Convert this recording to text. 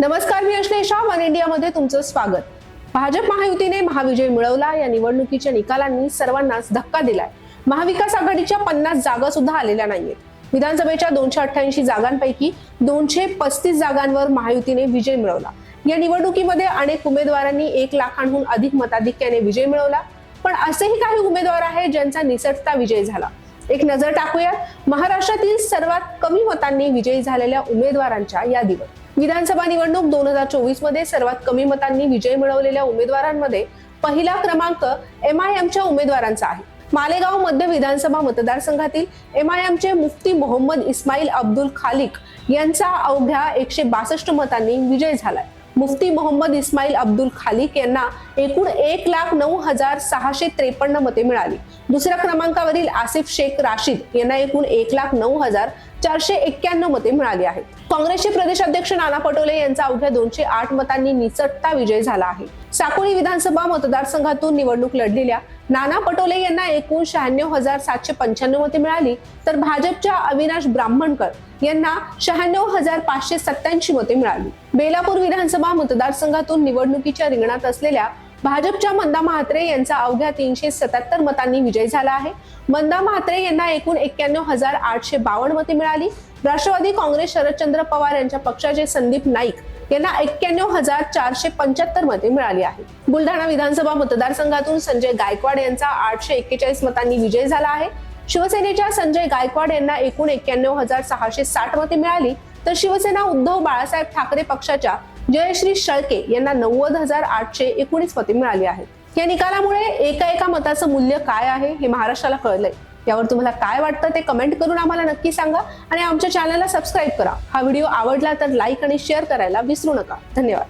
नमस्कार मी अश्लेषा. वन इंडियामध्ये तुमचं स्वागत. भाजप महायुतीने महाविजय मिळवला. या निवडणुकीच्या निकालांनी सर्वांनाच धक्का दिलाय. महाविकास आघाडीच्या पन्नास जागा सुद्धा आलेल्या नाहीयेत. विधानसभेच्या दोनशे अठ्ठ्याऐंशी जागांपैकी दोनशे पस्तीस जागांवर महायुतीने विजय मिळवला. या निवडणुकीमध्ये अनेक उमेदवारांनी एक लाखांहून अधिक मताधिक्याने विजय मिळवला. पण असेही काही उमेदवार आहेत ज्यांचा निसटता विजय झाला. एक नजर टाकूयात. महाराष्ट्रातील सर्वात कमी मतांनी विजयी झालेल्या उमेदवारांच्या यादीवर. विधानसभा निवडणूक दोन हजार चोवीसमध्ये सर्वात कमी मतांनी विजय मिळवलेल्या उमेदवारांमध्ये पहिला क्रमांक एम आय एमच्या उमेदवारांचा आहे. मालेगाव मध्य विधानसभा मतदारसंघातील एम आय एमचे मुफ्ती मोहम्मद इस्माईल अब्दुल खालिक यांचा अवघ्या एकशे बासष्ट मतांनी विजय झालाय. मुफ्ती मोहम्मद इस्माईल अब्दुल खालिक यांना एकूण एक लाख नऊ हजार सहाशे त्रेपन्न मते मिळाली. दुसऱ्या क्रमांकावरील आसिफ शेख राशीद यांना एकूण एक लाख नऊ हजार चारशे एक्क्याण्णव मते मिळाली आहेत. काँग्रेसचे प्रदेशाध्यक्ष नाना पटोले यांचा अवघ्या दोनशे आठ मतांनी निसटता विजय झाला आहे. साकोळी विधानसभा मतदारसंघातून निवडणूक लढलेल्या नाना पटोले यांना एकूण शहाण्णव हजार सातशे पंच्याण्णव मते मिळाली. तर भाजपच्या अविनाश ब्राह्मणकर यांना शहाण्णव हजार पाचशे सत्याऐंशी मते मिळाली. बेलापूर विधानसभा मतदारसंघातून निवडणुकीच्या रिंगणात असलेल्या भाजपच्या मंदा म्हात्रे यांचा अवघ्या तीनशे सत्याहत्तर मतांनी विजय झाला आहे. मंदा म्हात्रे यांना एकूण एक्क्याण्णव हजार आठशे बावन्न मते मिळाली. राष्ट्रवादी काँग्रेस शरदचंद्र पवार यांच्या पक्षाचे संदीप नाईक यांना एक्क्याण्णव हजार चारशे पंच्याहत्तर मते मिळाली आहेत बुलढाणा विधानसभा मतदारसंघातून संजय गायकवाड यांचा आठशे एक्केचाळीस मतांनी विजय झाला आहे. शिवसेनेच्या संजय गायकवाड यांना एकूण एक्क्याण्णव हजार सहाशे साठ मते मिळाली. तर शिवसेना उद्धव बाळासाहेब ठाकरे पक्षाच्या जयश्री शळके यांना नव्वद हजार आठशे एकोणीस मते मिळाली आहेत. या निकालामुळे एका एका मताचं मूल्य काय आहे हे महाराष्ट्राला कळलंय. यावर तुम्हाला काय वाटतं ते कमेंट करून आम्हाला नक्की सांगा आणि आमच्या चॅनलला सबस्क्राईब करा. हा व्हिडिओ आवडला तर लाईक आणि शेअर करायला विसरू नका. धन्यवाद.